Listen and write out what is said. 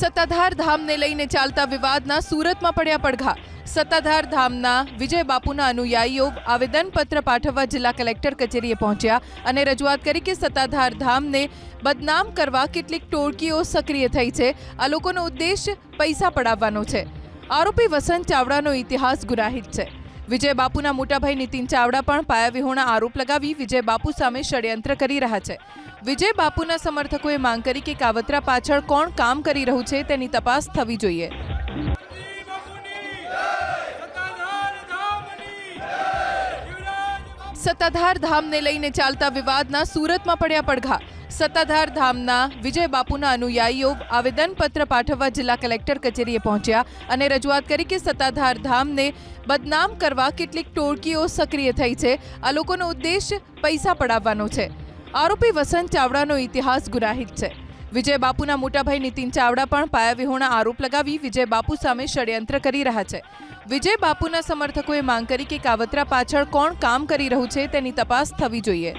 સત્તાધાર ધામને લઈને ચાલતા વિવાદના સુરતમાં પડ્યા પડઘા. સત્તાધાર ધામના વિજય બાપુના અનુયાયીઓ આવેદનપત્ર પાઠવવા જિલ્લા કલેક્ટર કચેરીએ પહોંચ્યા અને રજૂઆત કરી કે સત્તાધાર ધામને બદનામ કરવા કેટલીક ટોળકીઓ સક્રિય થઈ છે. આ લોકોનો ઉદ્દેશ પૈસા પડાવવાનો છે. આરોપી વસંત ચાવડાનો ઇતિહાસ ગુનાહિત છે. વિજય બાપુના મોટાભાઈ નીતિન ચાવડા પણ પાયાવિહોણા આરોપ લગાવી વિજય બાપુ સામે ષડયંત્ર કરી રહ્યા છે. વિજય બાપુના સમર્થકોએ માંગ કરી કે કાવતરા પાછળ કોણ કામ કરી રહ્યું છે તેની તપાસ થવી જોઈએ. સત્તાધાર ધામને લઈને ચાલતા વિવાદના સુરતમાં પડ્યા પડઘા. સત્તાધાર ધામના વિજય બાપુના અનુયાયીઓ આવેદનપત્ર પાઠવવા જિલ્લા કલેક્ટર કચેરીએ પહોંચ્યા અને રજૂઆત કરી કે સત્તાધાર ધામને બદનામ કરવા કેટલીક ટોળકીઓ સક્રિય થઈ છે. આ લોકોનો ઉદ્દેશ પૈસા પડાવવાનો છે. આરોપી વસંત ચાવડાનો ઇતિહાસ ગુનાહિત છે. વિજય બાપુના મોટાભાઈ નીતિન ચાવડા પણ પાયાવિહોણા આરોપ લગાવી વિજય બાપુ સામે ષડયંત્ર કરી રહ્યા છે. વિજય બાપુના સમર્થકોએ માંગ કરી કે કાવતરા પાછળ કોણ કામ કરી રહ્યું છે તેની તપાસ થવી જોઈએ.